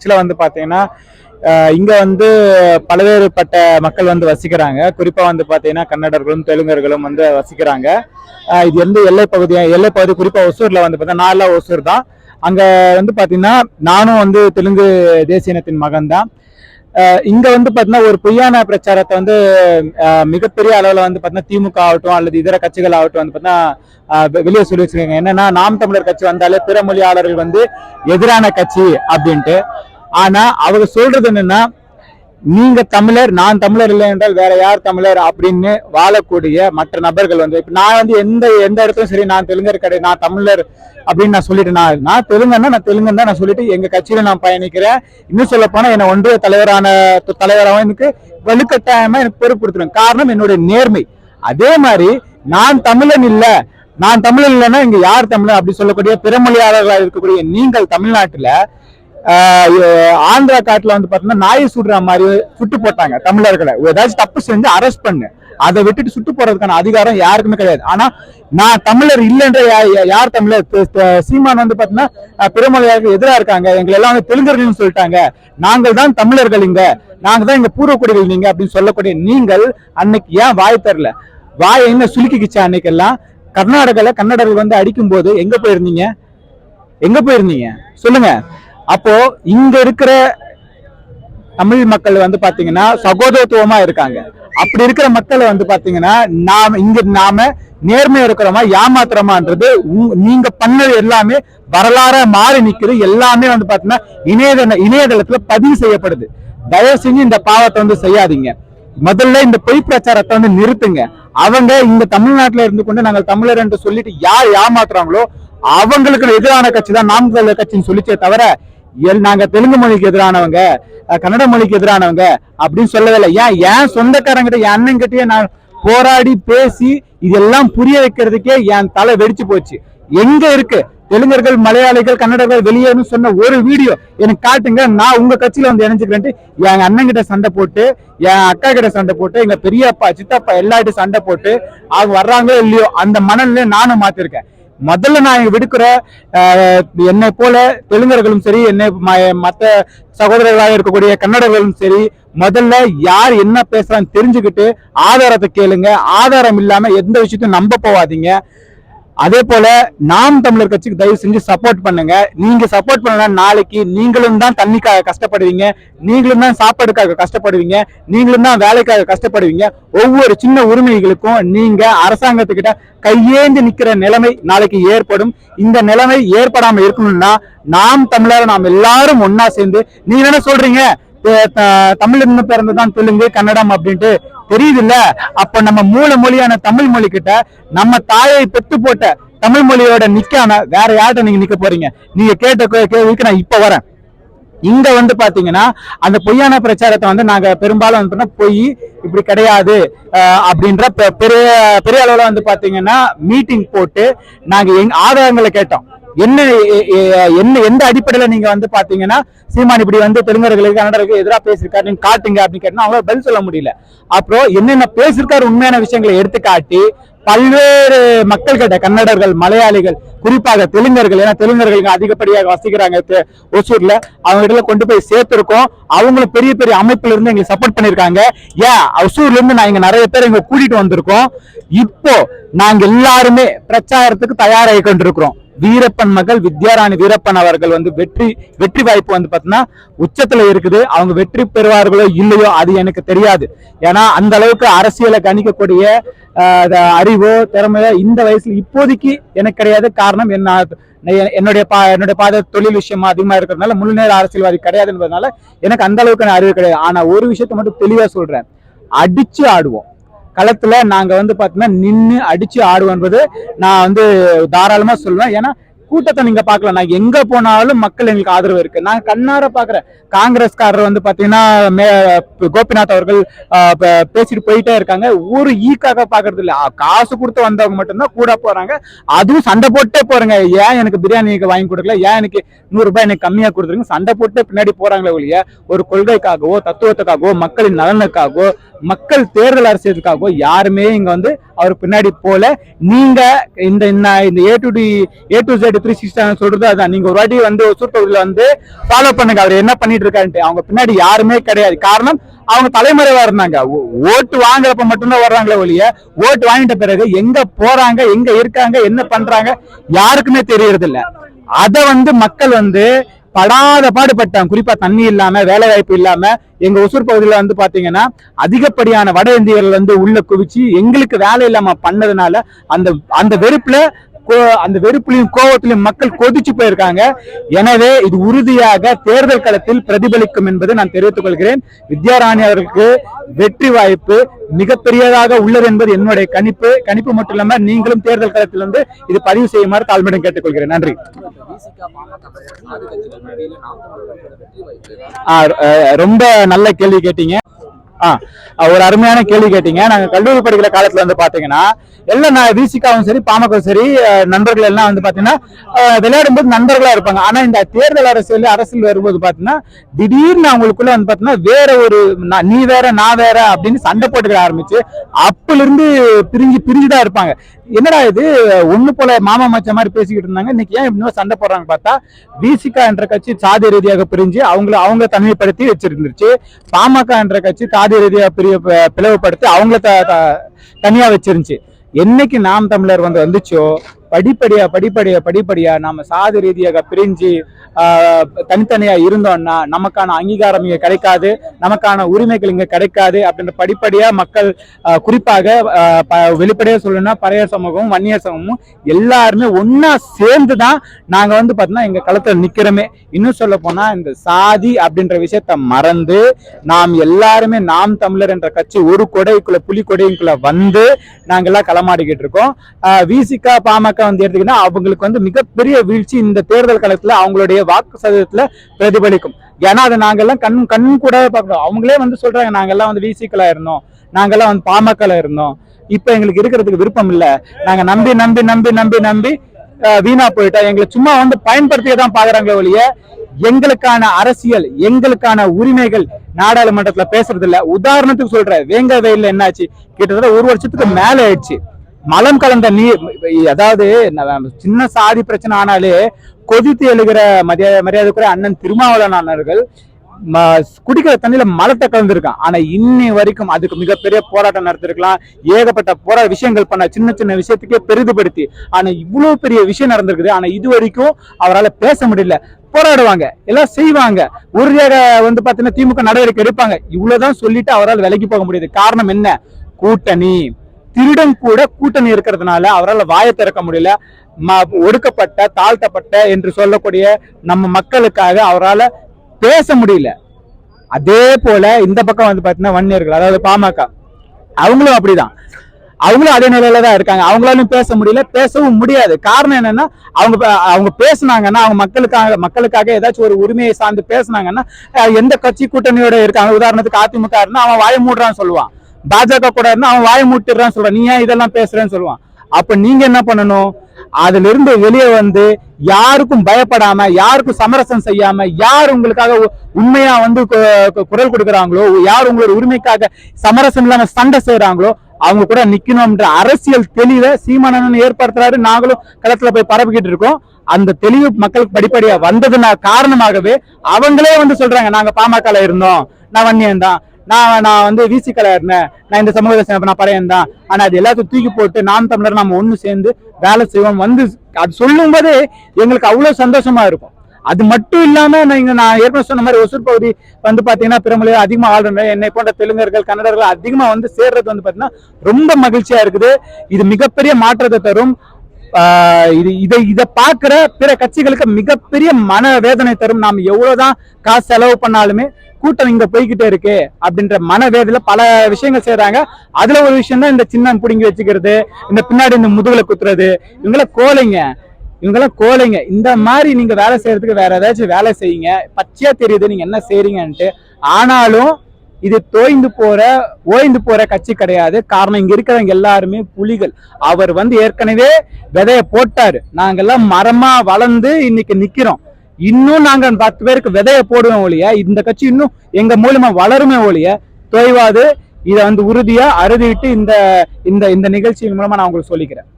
ஆக்சுவலாக வந்து பார்த்தீங்கன்னா இங்கே வந்து பல்வேறுபட்ட மக்கள் வந்து வசிக்கிறாங்க. குறிப்பாக வந்து பார்த்தீங்கன்னா கன்னடர்களும் தெலுங்கர்களும் வந்து வசிக்கிறாங்க. இது வந்து எல்லை பகுதியாக எல்லை பகுதி குறிப்பாக ஒசூரில் வந்து பார்த்தீங்கன்னா நாலாம் ஒசூர் தான். அங்கே வந்து பார்த்தீங்கன்னா நானும் வந்து தெலுங்கு தேசிய இனத்தின் மகன் தான். இங்கே இங்க வந்து பார்த்தீங்கன்னா ஒரு பொய்யான பிரச்சாரத்தை வந்து மிகப்பெரிய அளவில் வந்து பார்த்தீங்கன்னா திமுக ஆகட்டும் அல்லது இதர கட்சிகள் ஆகட்டும் வந்து பார்த்தீங்கன்னா வெளியே சொல்லி வச்சிருக்காங்க. என்னன்னா நாம் தமிழர் கட்சி வந்தாலே பிற மொழியாளர்கள் வந்து எதிரான கட்சி அப்படின்ட்டு. ஆனா அவங்க சொல்றது என்னன்னா நீங்க தமிழர் நான் தமிழர் இல்லை என்றால் வேற யார் தமிழர் அப்படின்னு வாழக்கூடிய மற்ற நபர்கள் வந்து இப்போ நான் வந்து எந்த எந்த இடத்துலையும் சரி நான் தெலுங்கர் கிடையாது நான் தமிழர் அப்படின்னு நான் சொல்லிட்டு நான் நான் தெலுங்கன்னா நான் தெலுங்கன் தான் நான் சொல்லிட்டு எங்க கட்சியில நான் பயணிக்கிறேன். இன்னும் சொல்ல போனா என்ன ஒன்றிய தலைவரான தலைவராகவும் எனக்கு வலுக்கட்டாயமா எனக்கு பொறுப்பு கொடுத்துருங்க காரணம் என்னுடைய நேர்மை. அதே மாதிரி நான் தமிழன் இல்ல நான் தமிழன் இல்லைன்னா இங்க யார் தமிழன்? அப்படி சொல்லக்கூடிய பிறமொழியாளர்களாக இருக்கக்கூடிய நீங்கள் தமிழ்நாட்டுல ஆந்திரா காட்டுல வந்து பாத்தீங்கன்னா நாயை சுடுற மாதிரி சுட்டு போட்டாங்க தமிழர்களை. ஏதாச்சும் தப்பு செஞ்சு அரெஸ்ட் பண்ணு. அதை விட்டுட்டு சுட்டு போறதுக்கான அதிகாரம் யாருக்குமே கிடையாது. ஆனா நான் தமிழர் இல்லைன்ற யார் தமிழர்? சீமான் வந்து பாத்தீங்கன்னா அஹ் எதிராக எதிரா இருக்காங்க. எங்களை எல்லாம் வந்து தெலுங்கர்கள்னு சொல்லிட்டாங்க. நாங்கள் தான் தமிழர்கள் இங்க. நாங்க தான் இங்க பூர்வக்குடிகள் நீங்க அப்படின்னு சொல்லக்கூடிய நீங்கள் அன்னைக்கு ஏன் வாய் தரல? வாயை என்ன சுலுக்கிக்கிச்சா அன்னைக்கெல்லாம்? கர்நாடகால கன்னடர்கள் வந்து அடிக்கும் போது எங்க போயிருந்தீங்க? எங்க போயிருந்தீங்க? சொல்லுங்க. அப்போ இங்க இருக்கிற தமிழ் மக்கள் வந்து பாத்தீங்கன்னா சகோதரத்துவமா இருக்காங்க. அப்படி இருக்கிற மக்களை வந்து பாத்தீங்கன்னா நாம இங்க நாம நேர்மையா இருக்கிறோமா ஏமாத்துறோமான்றது நீங்க பண்ணது எல்லாமே வரலாறா மாறி நிக்குது. எல்லாமே வந்து பாத்தீங்கன்னா இணையதள இணையதளத்துல பதிவு செய்யப்படுது. தயவு செஞ்சு இந்த பாவத்தை வந்து செய்யாதீங்க. முதல்ல இந்த பொய் பிரச்சாரத்தை வந்து நிறுத்துங்க. அவங்க இந்த தமிழ்நாட்டுல இருந்து கொண்டு நாங்கள் தமிழர் என்று சொல்லிட்டு யார் ஏமாத்துறாங்களோ அவங்களுக்கு எதிரான கட்சி தான் நாம் கட்சின்னு சொல்லிச்சே தவிர நாங்க தெலுங்கு மொழிக்கு எதிரானவங்க கன்னட மொழிக்கு எதிரானவங்க அப்படின்னு சொல்லவே இல்லை ஏன்? என் சொந்தக்காரங்கிட்ட என் அண்ணன்கிட்டயே நான் போராடி பேசி இதெல்லாம் புரிய வைக்கிறதுக்கே என் தலை வெடிச்சு போச்சு. எங்க இருக்கு? தெலுங்கர்கள் மலையாளிகள் கன்னடர்கள் வெளியேன்னு சொன்ன ஒரு வீடியோ எனக்கு காட்டுங்க. நான் உங்க கட்சியில வந்து இணைஞ்சுக்கிறேன்ட்டு என் அண்ணன் கிட்ட சண்டை போட்டு என் அக்கா கிட்ட சண்டை போட்டு எங்க பெரியப்பா சித்தப்பா எல்லார்ட்டும் சண்டை போட்டு அவங்க வர்றாங்களோ இல்லையோ அந்த மனநிலையை நானும் மாத்திருக்கேன். முதல்ல நான் விடுக்கிற என்னை போல தெலுங்கர்களும் சரி என்னை ம- சகோதரர்களாக இருக்கக்கூடிய கன்னடர்களும் சரி முதல்ல யார் என்ன பேசுறான்னு தெரிஞ்சுக்கிட்டு ஆதாரத்தை கேளுங்க. ஆதாரம் இல்லாம எந்த விஷயத்தையும் நம்ப போவாதீங்க. அதே போல நாம் தமிழர் கட்சிக்கு தயவு செஞ்சு சப்போர்ட் பண்ணுங்க. நீங்க சப்போர்ட் பண்ணலாம் நாளைக்கு நீங்களும் தான் தண்ணிக்காக கஷ்டப்படுவீங்க. நீங்களும் தான் சாப்பாடுக்காக கஷ்டப்படுவீங்க. நீங்களும் தான் வேலைக்காக கஷ்டப்படுவீங்க. ஒவ்வொரு சின்ன உரிமைகளுக்கும் நீங்க அரசாங்கத்துக்கிட்ட கையேந்தி நிக்கிற நிலைமை நாளைக்கு ஏற்படும். இந்த நிலைமை ஏற்படாம இருக்கணும்னா நாம் தமிழர் நாம் எல்லாரும் ஒன்னா சேர்ந்து நீங்க என்ன சொல்றீங்க? தமிழ் இருந்து பிறந்துதான் தெலுங்கு கன்னடம் அப்படின்ட்டு தெரியுது இல்ல அப்ப நம்ம மூல மொழியான தமிழ் மொழி கிட்ட நம்ம தாயை பெத்து போட்ட தமிழ் மொழியோட நிக்காம வேற யார்கிட்ட நீங்க நிக்க போறீங்க? நீங்க கேட்ட கே- கேள்விக்கு நான் இப்ப வரேன். இங்க வந்து பாத்தீங்கன்னா அந்த பொய்யான பிரச்சாரத்தை வந்து நாங்க பெரும்பாலும் வந்து பொய் இப்படி கிடையாது. அப்படின்ற பெ- பெரிய பெரிய அளவுல வந்து பாத்தீங்கன்னா மீட்டிங் போட்டு நாங்க எங் ஆதாரங்களை கேட்டோம். என்ன என்ன எந்த அடிப்படையில நீங்க வந்து பாத்தீங்கன்னா சீமான் இப்படி வந்து தெலுங்கர்களுக்கு கன்னடர்களுக்கு எதிராக பேசியிருக்காரு நீங்க காட்டுங்க அப்படின்னு கேட்டா அவங்களால பதில் சொல்ல முடியல. அப்புறம் என்னென்ன பேசியிருக்காரு உண்மையான விஷயங்களை எடுத்து காட்டி பல்வேறு மக்கள் கிட்ட கன்னடர்கள் மலையாளிகள் குறிப்பாக தெலுங்கர்கள் ஏன்னா தெலுங்கர்கள் அதிகப்படியாக வசிக்கிறாங்க ஒசூர்ல அவங்க இடத்துல கொண்டு போய் சேர்த்திருக்கோம். அவங்களும் பெரிய பெரிய அமைப்புல இருந்து எங்களுக்கு சப்போர்ட் பண்ணிருக்காங்க ஏன் ஒசூர்ல இருந்து நான் இங்க நிறைய பேர் இங்க கூட்டிட்டு வந்திருக்கோம். இப்போ நாங்க எல்லாருமே பிரச்சாரத்துக்கு தயாராகி கொண்டிருக்கிறோம். வீரப்பன் மகள் வித்யாராணி வீரப்பன் அவர்கள் வந்து வெற்றி வெற்றி வாய்ப்பு வந்து பார்த்தீங்கன்னா உச்சத்துல இருக்குது. அவங்க வெற்றி பெறுவார்களோ இல்லையோ அது எனக்கு தெரியாது. ஏன்னா அந்த அளவுக்கு அரசியலை கணிக்கக்கூடிய அறிவோ திறமையோ இந்த வயசுல இப்போதைக்கு எனக்கு கிடையாது. காரணம் என்ன என்னுடைய பா என்னுடைய பாத தொழில் விஷயமா அதிகமா இருக்கிறதுனால முழு நேர அரசியல்வாதி கிடையாது என்பதனால எனக்கு அந்த அளவுக்கு அறிவு கிடையாது. ஆனா ஒரு விஷயத்த மட்டும் தெளிவா சொல்றேன். அடிச்சு ஆடுவோம். களத்துல நாங்க வந்து பாத்தீங்கன்னா நின்று அடிச்சு ஆடுவோன்றது நான் வந்து தாராளமா சொல்லுவேன் ஏன்னா கூட்டத்தை நீங்க பார்க்கலாம். நான் எங்க போனாலும் மக்கள் எங்களுக்கு ஆதரவு இருக்கு. நான் கண்ணார பாக்குறேன் காங்கிரஸ்காரர் வந்து பாத்தீங்கன்னா மே- கோபிநாத் அவர்கள் பேசிட்டு போயிட்டே இருக்காங்க. ஒரு ஈக்காக பாக்குறது இல்ல. காசு கொடுத்து வந்தவங்க மட்டும்தான் கூட போறாங்க. அதுவும் சண்டை போட்டே போறாங்க. ஏன் எனக்கு பிரியாணி வாங்கி கொடுக்கல? ஏன் எனக்கு நூறு ரூபாய் எனக்கு கம்மியா கொடுத்துருங்க சண்டை போட்டு பின்னாடி போறாங்களே ஒழிய ஒரு கொள்கைக்காகவோ தத்துவத்துக்காகவோ மக்களின் நலனுக்காகவோ மக்கள் தேர்தல் அரசியலுக்காக யாருமே இங்க வந்து அவர் பின்னாடி போல. நீங்க இந்த இந்த- A to D A to Z three sixty சொல்றது அதான். நீங்க ஒரு வாட்டி வந்து ஒசூர் தொகுதியில வந்து ஃபாலோ பண்ணுங்க. அவர் என்ன பண்ணிட்டு இருக்காருன்ட்டு அவங்க பின்னாடி யாருமே கிடையாது. காரணம் அவங்க தலைமறைவா இருந்தாங்க. ஓட்டு வாங்குறப்ப மட்டும்தான் வர்றாங்களே ஒழிய ஓட்டு வாங்கிட்ட பிறகு எங்க போறாங்க எங்க இருக்காங்க என்ன பண்றாங்க யாருக்குமே தெரியறது இல்லை அதை வந்து மக்கள் வந்து படாத பாடுபட்டாங்க குறிப்பா தண்ணி இல்லாம வேலை வாய்ப்பு இல்லாம எங்க ஒசூர் பகுதியில வந்து பாத்தீங்கன்னா அதிகப்படியான வட இந்தியர்கள் வந்து உள்ள குவிச்சு எங்களுக்கு வேலை இல்லாம பண்ணதுனால அந்த அந்த வெறுப்புல அந்த வெறுப்புலையும் கோபத்திலையும் மக்கள் கொதிச்சு போயிருக்காங்க. எனவே இது உறுதியாக தேர்தல் களத்தில் பிரதிபலிக்கும் என்பதை நான் தெரிவித்துக் கொள்கிறேன். வித்யாராணி அவர்களுக்கு வெற்றி வாய்ப்பு மிகப்பெரியதாக உள்ளது என்பது என்னுடைய கணிப்பு. கணிப்பு மட்டும் இல்லாம நீங்களும் தேர்தல் களத்தில் வந்து இது பதிவு செய்யுமாறு தாழ்மையிடம் கேட்டுக்கொள்கிறேன். நன்றி. ரொம்ப நல்ல கேள்வி கேட்டீங்க. ஒரு அருமையான கேள்வி கேட்டீங்க. நாங்க கல்லூரி படிக்கிற காலத்துல வந்து பாத்தீங்கன்னா எல்லாம் நான் விசிகாவும் சரி பாமகவும் சரி நண்பர்கள் எல்லாம் வந்து பாத்தீங்கன்னா விளையாடும் போது நண்பர்களா இருப்பாங்க. ஆனா இந்த தேர்தல் அரசியல் அரசியல் வரும்போது பாத்தீங்கன்னா திடீர்னு அவங்களுக்குள்ள வந்து பாத்தீங்கன்னா வேற ஒரு நான் நீ வேற நான் வேற அப்படின்னு சண்டை போட்டுக்க ஆரம்பிச்சு அப்பல இருந்து பிரிஞ்சு பிரிஞ்சுதான் இருப்பாங்க. என்னடா இது? ஒண்ணு போல மாமா மச்ச மாதிரி பேசிக்கிட்டு இருந்தாங்க. இன்னைக்கு ஏன் இப்படி சண்டை போடுறாங்க பார்த்தா விசிகா என்ற கட்சி சாதி ரீதியாக பிரிஞ்சு அவங்கள அவங்க தனிமைப்படுத்தி வச்சிருந்துருச்சு. பாமக என்ற கட்சி சாதி ரீதியாக பிரிய பிளவுபடுத்தி அவங்கள த- தனியாக தனியா வச்சிருந்துச்சு. என்னைக்கு நாம் தமிழர் வந்து வந்துச்சோ படிப்படியா படிப்படியா படிப்படியா நாம சாதி ரீதியாக பிரிஞ்சு ஆஹ், தனித்தனியா இருந்தோம்னா நமக்கான அங்கீகாரம் இங்க கிடைக்காது நமக்கான உரிமைகள் இங்க கிடைக்காது அப்படின்ற படிப்படியா மக்கள் ஆஹ், குறிப்பாக வெளிப்படையாக வெளிப்படையா சொல்லணும்னா பறையர் சமூகமும் வன்னியர் சமூகமும் எல்லாருமே ஒன்னா சேர்ந்து தான் நாங்க வந்து பாத்தீங்கன்னா எங்க களத்துல நிக்கிறோமே. இன்னும் சொல்ல போனா இந்த சாதி அப்படின்ற விஷயத்த மறந்து நாம் எல்லாருமே நாம் தமிழர் என்ற கட்சி ஒரு கொடைக்குள்ள புலி கொடைக்குள்ள வந்து நாங்கெல்லாம் களமாடிக்கிட்டு இருக்கோம். விசிகா பாமக வந்து எடுத்துக்கிட்டா அவங்களுக்கு வந்து மிகப்பெரிய வீழ்ச்சி இந்த தேர்தல் களத்துல அவங்களுடைய வாக்கு சதவீதத்துல பிரதிபலிக்கும். ஏன்னா அதை நாங்கெல்லாம் கண் கண் கூட பார்க்கணும் அவங்களே வந்து சொல்றாங்க நாங்கெல்லாம் வந்து விசிக்கலா இருந்தோம். நாங்கெல்லாம் வந்து பாமகல இருந்தோம். இப்ப எங்களுக்கு இருக்கிறதுக்கு விருப்பம் இல்ல. நாங்க நம்பி நம்பி நம்பி நம்பி நம்பி வீணா போயிட்டோம். எங்களை சும்மா வந்து பயன்படுத்தியே தான் பாக்குறாங்களே ஒழிய எங்களுக்கான அரசியல் எங்களுக்கான உரிமைகள் நாடாளுமன்றத்துல பேசுறது இல்ல உதாரணத்துக்கு சொல்றேன். வேங்க வெயில்ல என்னாச்சு? கிட்டத்தட்ட ஒரு வருஷத்துக்கு மேல ஆயிடுச்சு. மலம் கலந்த நீர் அதாவது சின்ன சாதி பிரச்சனை ஆனாலே கொதித்து எழுகிற மரியாதை மரியாதைக்குரிய அண்ணன் திருமாவளவன் அண்ணர்கள் ம- குடிக்கிற தண்ணியில மலத்தை கலந்துருக்கான். ஆனா இன்னி வரைக்கும் அதுக்கு மிகப்பெரிய போராட்டம் நடத்திருக்கலாம். ஏகப்பட்ட போரா விஷயங்கள் பண்ண சின்ன சின்ன விஷயத்துக்கே பெரிதுபடுத்தி. ஆனா இவ்வளவு பெரிய விஷயம் நடந்திருக்குது. ஆனா இது வரைக்கும் அவரால் பேச முடியல. போராடுவாங்க. எல்லாம் செய்வாங்க. உறுதியாக வந்து பாத்தீங்கன்னா திமுக நடவடிக்கை எடுப்பாங்க. இவ்வளவுதான் சொல்லிட்டு அவரால் விலகி போக முடியுது. காரணம் என்ன? கூட்டணி. திருடன் கூட கூட்டணி இருக்கிறதுனால அவரால் வாயை திறக்க முடியல ம- ஒடுக்கப்பட்ட தாழ்த்தப்பட்ட என்று சொல்லக்கூடிய நம்ம மக்களுக்காக அவரால் பேச முடியல. அதே போல இந்த பக்கம் வந்து பார்த்தீங்கன்னா வன்னியர்கள் அதாவது பாமக. அவங்களும் அப்படிதான். அவங்களும் அதே நிலையில தான் இருக்காங்க. அவங்களாலும் பேச முடியல பேசவும் முடியாது. காரணம் என்னன்னா அவங்க அவங்க பேசினாங்கன்னா அவங்க மக்களுக்காக மக்களுக்காக ஏதாச்சும் ஒரு உரிமையை சார்ந்து பேசுனாங்கன்னா எந்த கட்சி கூட்டணியோட இருக்காங்க? உதாரணத்துக்கு அதிமுக இருந்தா அவன் வாய மூடுறான்னு சொல்லுவான். பாஜக கூட இருந்தா அவன் வாய மூட்டுறான்னு சொல்றான் நீ ஏன் இதெல்லாம் பேசுறேன்னு சொல்லுவான். அப்ப நீங்க என்ன பண்ணணும்? அதுல இருந்து வெளியே வந்து யாருக்கும் பயப்படாம யாருக்கும் சமரசம் செய்யாம யார் உங்களுக்காக உ- உண்மையா வந்து குரல் கொடுக்குறாங்களோ யார் உங்களோட உரிமைக்காக சமரசம் இல்லாம சண்டை செய்யறாங்களோ அவங்க கூட நிக்கணும்ன்ற அரசியல் தெளிவை சீமானன் ஏற்படுத்துறாரு. நாங்களும் களத்துல போய் பரப்பிக்கிட்டு இருக்கோம். அந்த தெளிவு மக்களுக்கு படிப்படியா வந்ததுனா காரணமாகவே அவங்களே வந்து சொல்றாங்க நாங்க பாமகல இருந்தோம். நான் வன்னியன் தான். நான் நான் வந்து விசி இருந்தேன். நான் இந்த சமூகத்தை சேர்ந்த நான் பறையன் தான் ஆனா அது எல்லாத்தையும் தூக்கி போட்டு நாம் தமிழர் நம்ம ஒண்ணு சேர்ந்து வேலை செய்வோம் வந்து அது சொல்லும் போதே எங்களுக்கு அவ்வளவு சந்தோஷமா இருக்கும். அது மட்டும் இல்லாம நீங்க நான் ஏற்கனவே சொன்ன மாதிரி ஒசூர் பகுதி வந்து பாத்தீங்கன்னா பிறமொழியில் அதிகமா ஆளுநர் என்னை போன்ற தெலுங்கர்கள் கன்னடர்கள் அதிகமா வந்து சேர்றது வந்து பாத்தீங்கன்னா ரொம்ப மகிழ்ச்சியா இருக்குது. இது மிகப்பெரிய மாற்றத்தை தரும். இது இதை இதை பார்க்குற பிற கட்சிகளுக்கு மிகப்பெரிய மன வேதனை தரும். நாம் எவ்வளோதான் காசு செலவு பண்ணாலுமே கூட்டம் இங்க போய்கிட்டே இருக்கு அப்படின்ற மனவேதில பல விஷயங்கள் செய்யறாங்க அதுல ஒரு விஷயம் தான் இந்த சின்னம் பிடுங்கி வச்சுக்கிறது இந்த பின்னாடி இந்த முதுகுல குத்துறது. இவங்கள கோலைங்க. இவங்கெல்லாம் கோலைங்க. இந்த மாதிரி நீங்க வேலை செய்யறதுக்கு வேற ஏதாச்சும் வேலை செய்யுங்க. பச்சையா தெரியுது நீங்க என்ன செய்றீங்கன்ட்டு. ஆனாலும் இது தோய்ந்து போற ஓய்ந்து போற கட்சி கிடையாது. காரணம் இங்க இருக்கிறவங்க எல்லாருமே புலிகள். அவர் வந்து ஏற்கனவே விதைய போட்டாரு. நாங்கெல்லாம் மரமா வளர்ந்து இன்னைக்கு நிக்கிறோம். இன்னும் நாங்க பத்து பேருக்கு விதைய போடுவோம் ஒழிய இந்த கட்சி இன்னும் எங்க மூலியமா வளருமே ஒழிய தொய்வாது. இதை வந்து உறுதியா அறுதிட்டு இந்த இந்த இந்த நிகழ்ச்சியின் மூலமா நான் உங்களுக்கு சொல்லிக்கிறேன்.